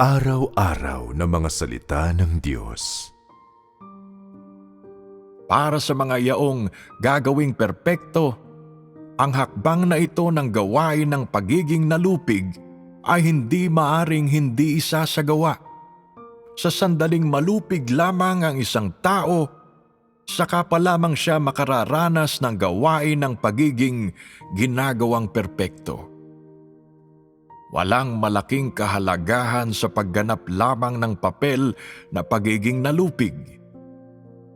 Araw-araw na mga salita ng Diyos. para sa mga yaong gagawing perpekto, ang hakbang na ito ng gawain ng pagiging nalupig ay hindi maaring hindi isasagawa. Sa sandaling malupig lamang ang isang tao, saka pa lamang siya makararanas ng gawain ng pagiging ginagawang perpekto. Walang malaking kahalagahan sa pagganap lamang ng papel na pagiging nalupig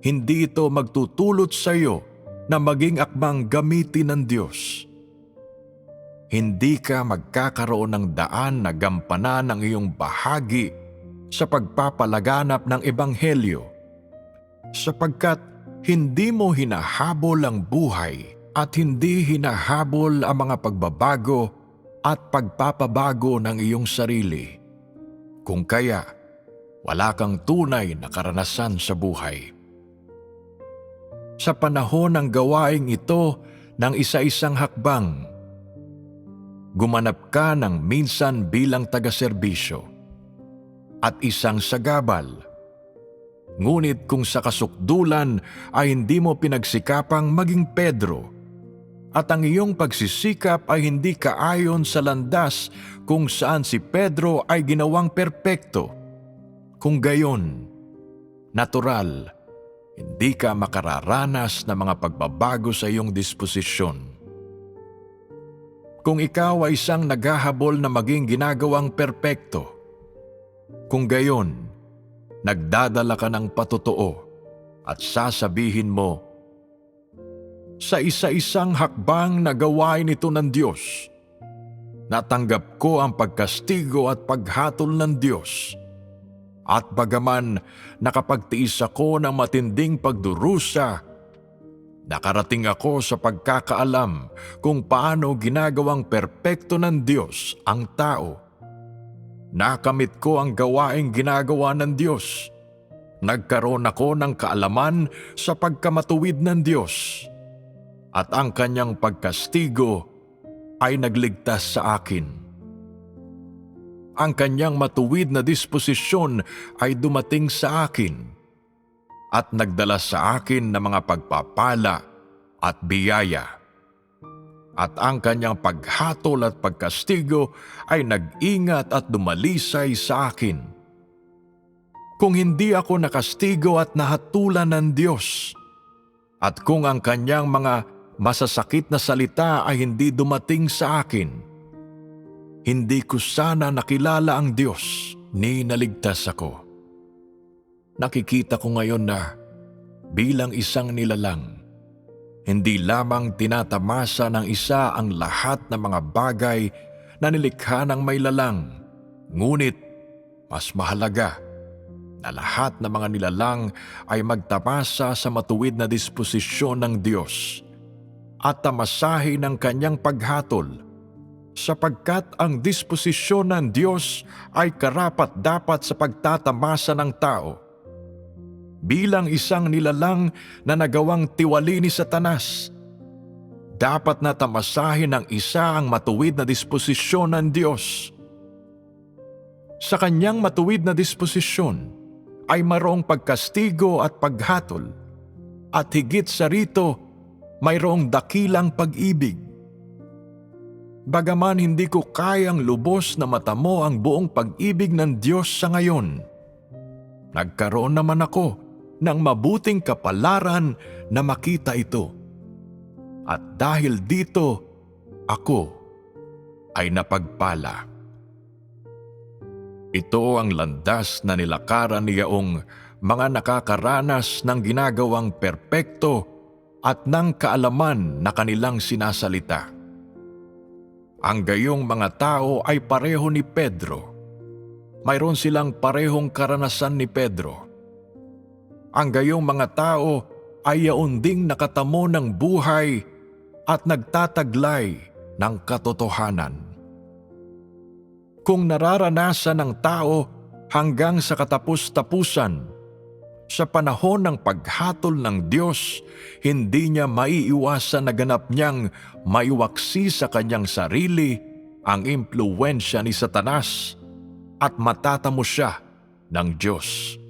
hindi ito magtutulot sa iyo na maging akbang gamitin ng Diyos. Hindi ka magkakaroon ng daan na gampanan ang iyong bahagi sa pagpapalaganap ng Ebanghelyo sapagkat hindi mo hinahabol ang buhay at hindi hinahabol ang mga pagbabago at pagpapabago ng iyong sarili. Kung kaya, wala kang tunay na karanasan sa buhay sa panahon ng gawaing ito ng isa-isang hakbang. Gumanap ka ng minsan bilang taga-serbisyo at isang sagabal. Ngunit kung sa kasukdulan ay hindi mo pinagsikapang maging Pedro at ang iyong pagsisikap ay hindi kaayon sa landas kung saan si Pedro ay ginawang perpekto. Kung gayon, natural hindi ka makararanas ng mga pagbabago sa iyong disposisyon. Kung ikaw ay isang naghahabol na maging ginagawang perpekto, kung gayon, nagdadala ka ng patotoo at sasabihin mo, sa isa-isang hakbang na gawain ito ng Diyos, natanggap ko ang pagkastigo at paghatol ng Diyos at bagaman nakapagtiis ako ng matinding pagdurusa, nakarating ako sa pagkakaalam kung paano ginagawang perpekto ng Diyos ang tao. Nakamit ko ang gawaing ginagawa ng Diyos. Nagkaroon ako ng kaalaman sa pagkamatuwid ng Diyos. At ang kanyang pagkastigo ay nagligtas sa akin ang kanyang matuwid na disposisyon ay dumating sa akin at nagdala sa akin ng mga pagpapala at biyaya. At ang kanyang paghatol at pagkastigo ay nag-ingat at dumalisay sa akin. Kung hindi ako nakastigo at nahatulan ng Diyos, at kung ang kanyang mga masasakit na salita ay hindi dumating sa akin, hindi ko sana nakilala ang Diyos ni naligtas ako. Nakikita ko ngayon na bilang isang nilalang, hindi lamang tinatamasa ng isa ang lahat ng mga bagay na nilikha ng may lalang, ngunit mas mahalaga na lahat ng mga nilalang ay magtamasa sa matuwid na disposisyon ng Diyos at tamasahin ng kanyang paghatol sapagkat ang disposisyon ng Diyos ay karapat dapat sa pagtatamasa ng tao. Bilang isang nilalang na nagawang tiwali ni Satanas, dapat na tamasahin ng isa ang matuwid na disposisyon ng Diyos. Sa kanyang matuwid na disposisyon ay marong pagkastigo at paghatol, at higit sa rito, mayroong dakilang pag-ibig Bagaman hindi ko kayang lubos na matamo ang buong pag-ibig ng Diyos sa ngayon. Nagkaroon naman ako ng mabuting kapalaran na makita ito. At dahil dito, ako ay napagpala. Ito ang landas na nilakaran niyaong mga nakakaranas ng ginagawang perpekto at ng kaalaman na kanilang sinasalita ang gayong mga tao ay pareho ni Pedro. Mayroon silang parehong karanasan ni Pedro. Ang gayong mga tao ay yaunding nakatamo ng buhay at nagtataglay ng katotohanan. Kung nararanasan ng tao hanggang sa katapus-tapusan sa panahon ng paghatol ng Diyos, hindi niya maiiwasan na ganap niyang maiwaksi sa kanyang sarili ang impluensya ni Satanas at matatamo siya ng Diyos.